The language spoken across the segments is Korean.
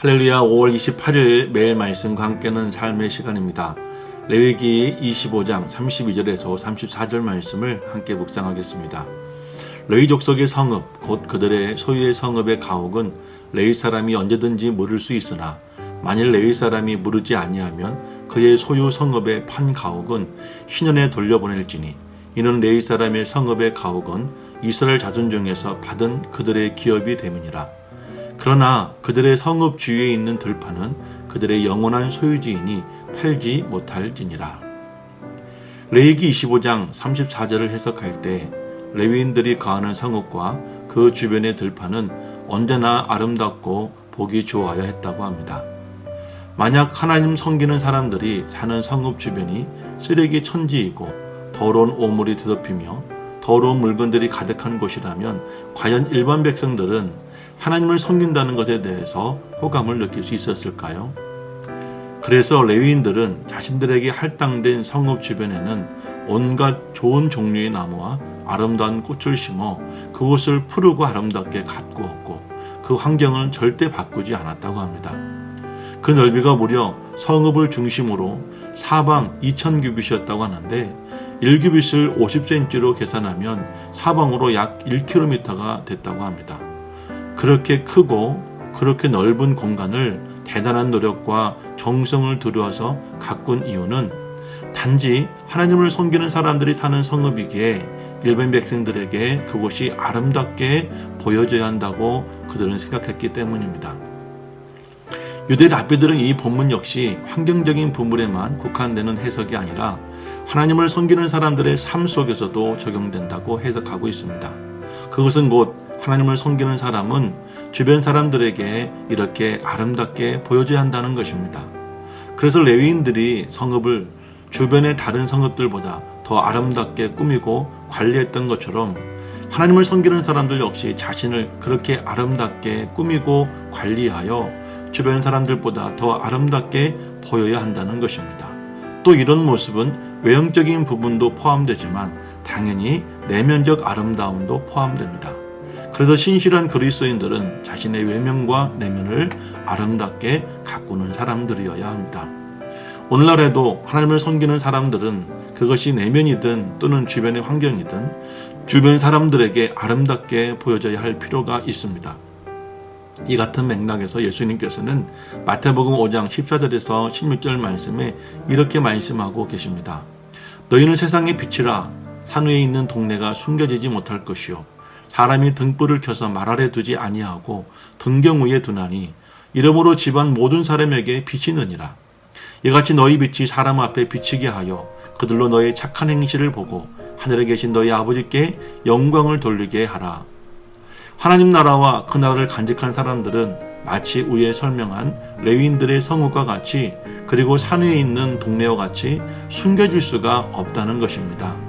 할렐루야 5월 28일 매일 말씀과 함께는 삶의 시간입니다. 레위기 25장 32절에서 34절 말씀을 함께 묵상하겠습니다. 레위 족속의 성읍 곧 그들의 소유의 성읍의 가옥은 레위 사람이 언제든지 물을 수 있으나 만일 레위 사람이 물으지 아니하면 그의 소유 성읍의 판 가옥은 희년에 돌려보낼지니 이는 레위 사람의 성읍의 가옥은 이스라엘 자손 중에서 받은 그들의 기업이 됨이니라. 그러나 그들의 성읍 주위에 있는 들판은 그들의 영원한 소유지이니 팔지 못할지니라. 레이기 25장 34절을 해석할 때 레위인들이 거하는 성읍과 그 주변의 들판은 언제나 아름답고 보기 좋아야 했다고 합니다. 만약 하나님 섬기는 사람들이 사는 성읍 주변이 쓰레기 천지이고 더러운 오물이 뒤덮이며 더러운 물건들이 가득한 곳이라면 과연 일반 백성들은 하나님을 섬긴다는 것에 대해서 호감을 느낄 수 있었을까요? 그래서 레위인들은 자신들에게 할당된 성읍 주변에는 온갖 좋은 종류의 나무와 아름다운 꽃을 심어 그곳을 푸르고 아름답게 가꾸었고 그 환경은 절대 바꾸지 않았다고 합니다. 그 넓이가 무려 성읍을 중심으로 사방 2,000규빗이었다고 하는데 1규빗을 50cm로 계산하면 사방으로 약 1km가 됐다고 합니다. 그렇게 크고 그렇게 넓은 공간을 대단한 노력과 정성을 들여서 가꾼 이유는 단지 하나님을 섬기는 사람들이 사는 성읍이기에 일반 백성들에게 그곳이 아름답게 보여져야 한다고 그들은 생각했기 때문입니다. 유대 랍비들은 이 본문 역시 환경적인 부분에만 국한되는 해석이 아니라 하나님을 섬기는 사람들의 삶 속에서도 적용된다고 해석하고 있습니다. 그것은 곧 하나님을 섬기는 사람은 주변 사람들에게 이렇게 아름답게 보여줘야 한다는 것입니다. 그래서 레위인들이 성읍을 주변의 다른 성읍들보다 더 아름답게 꾸미고 관리했던 것처럼 하나님을 섬기는 사람들 역시 자신을 그렇게 아름답게 꾸미고 관리하여 주변 사람들보다 더 아름답게 보여야 한다는 것입니다. 또 이런 모습은 외형적인 부분도 포함되지만 당연히 내면적 아름다움도 포함됩니다. 그래서 신실한 그리스도인들은 자신의 외면과 내면을 아름답게 가꾸는 사람들이어야 합니다. 오늘날에도 하나님을 섬기는 사람들은 그것이 내면이든 또는 주변의 환경이든 주변 사람들에게 아름답게 보여져야 할 필요가 있습니다. 이 같은 맥락에서 예수님께서는 마태복음 5장 14절에서 16절 말씀에 이렇게 말씀하고 계십니다. 너희는 세상의 빛이라 산 위에 있는 동네가 숨겨지지 못할 것이요 사람이 등불을 켜서 말 아래 두지 아니하고 등경 위에 두나니 이러므로 집안 모든 사람에게 빛이 느니라. 이같이 너희 빛이 사람 앞에 비치게 하여 그들로 너희 착한 행실을 보고 하늘에 계신 너희 아버지께 영광을 돌리게 하라. 하나님 나라와 그 나라를 간직한 사람들은 마치 위에 설명한 레위인들의 성읍과 같이 그리고 산 위에 있는 동네와 같이 숨겨질 수가 없다는 것입니다.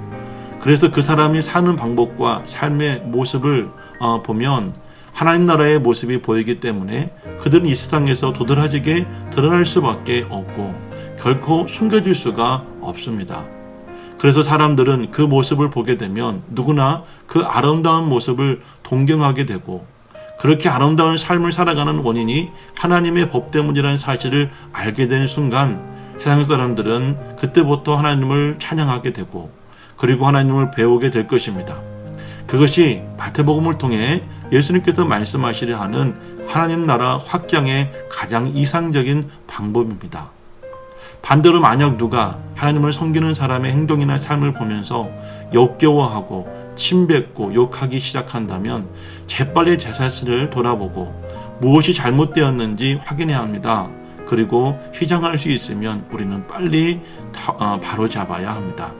그래서 그 사람이 사는 방법과 삶의 모습을 어, 보면 하나님 나라의 모습이 보이기 때문에 그들은 이 세상에서 도드라지게 드러날 수밖에 없고 결코 숨겨질 수가 없습니다. 그래서 사람들은 그 모습을 보게 되면 누구나 그 아름다운 모습을 동경하게 되고 그렇게 아름다운 삶을 살아가는 원인이 하나님의 법 때문이라는 사실을 알게 되는 순간 세상 사람들은 그때부터 하나님을 찬양하게 되고 그리고 하나님을 배우게 될 것입니다. 그것이 마태복음을 통해 예수님께서 말씀하시려 하는 하나님 나라 확장의 가장 이상적인 방법입니다. 반대로 만약 누가 하나님을 섬기는 사람의 행동이나 삶을 보면서 역겨워하고 침뱉고 욕하기 시작한다면 재빨리 제 자신을 돌아보고 무엇이 잘못되었는지 확인해야 합니다. 그리고 휘장할 수 있으면 우리는 빨리 어, 바로 잡아야 합니다.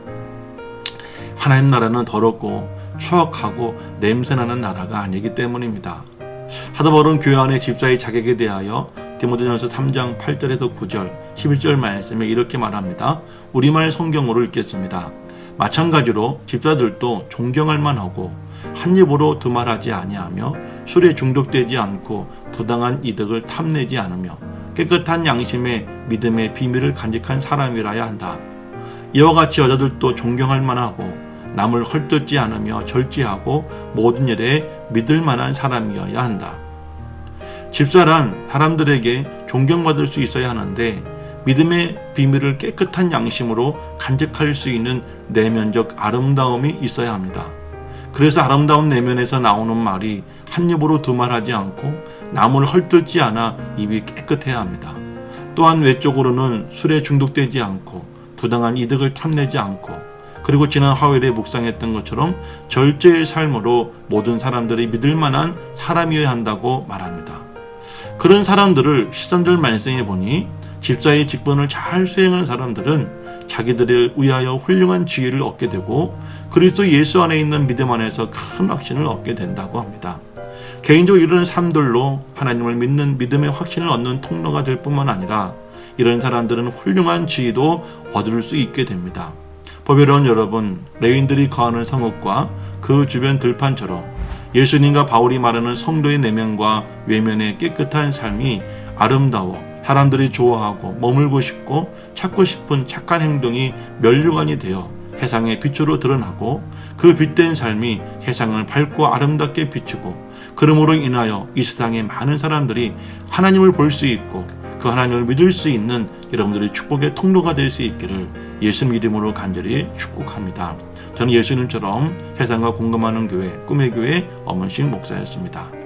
하나님 나라는 더럽고 추악하고 냄새나는 나라가 아니기 때문입니다. 하드버른 교회 안의 집사의 자격에 대하여 디모데전서 3장 8절에서 9절, 11절 말씀에 이렇게 말합니다. 우리말 성경으로 읽겠습니다. 마찬가지로 집사들도 존경할 만하고 한 입으로 두 말하지 아니하며 술에 중독되지 않고 부당한 이득을 탐내지 않으며 깨끗한 양심의 믿음의 비밀을 간직한 사람이라야 한다. 이와 같이 여자들도 존경할 만하고 남을 헐뜯지 않으며 절제하고 모든 일에 믿을 만한 사람이어야 한다. 집사란 사람들에게 존경받을 수 있어야 하는데 믿음의 비밀을 깨끗한 양심으로 간직할 수 있는 내면적 아름다움이 있어야 합니다. 그래서 아름다운 내면에서 나오는 말이 한 입으로 두 말하지 않고 남을 헐뜯지 않아 입이 깨끗해야 합니다. 또한 외적으로는 술에 중독되지 않고 부당한 이득을 탐내지 않고 그리고 지난 화요일에 묵상했던 것처럼 절제의 삶으로 모든 사람들이 믿을 만한 사람이어야 한다고 말합니다. 그런 사람들을 시선들 말씀해 보니 집사의 직분을 잘 수행한 사람들은 자기들을 위하여 훌륭한 지혜를 얻게 되고 그리스도 예수 안에 있는 믿음 안에서 큰 확신을 얻게 된다고 합니다. 개인적으로 이런 삶들로 하나님을 믿는 믿음의 확신을 얻는 통로가 될 뿐만 아니라 이런 사람들은 훌륭한 지혜도 얻을 수 있게 됩니다. 법여로운 여러분, 레윈들이 거하는 성읍과 그 주변 들판처럼 예수님과 바울이 말하는 성도의 내면과 외면의 깨끗한 삶이 아름다워 사람들이 좋아하고 머물고 싶고 찾고 싶은 착한 행동이 면류관이 되어 세상의 빛으로 드러나고 그 빛된 삶이 세상을 밝고 아름답게 비추고 그러므로 인하여 이 세상의 많은 사람들이 하나님을 볼 수 있고 그 하나님을 믿을 수 있는 여러분들의 축복의 통로가 될 수 있기를 예수 이름으로 간절히 축복합니다. 저는 예수님처럼 세상과 공감하는 교회 꿈의 교회 엄은식 목사였습니다.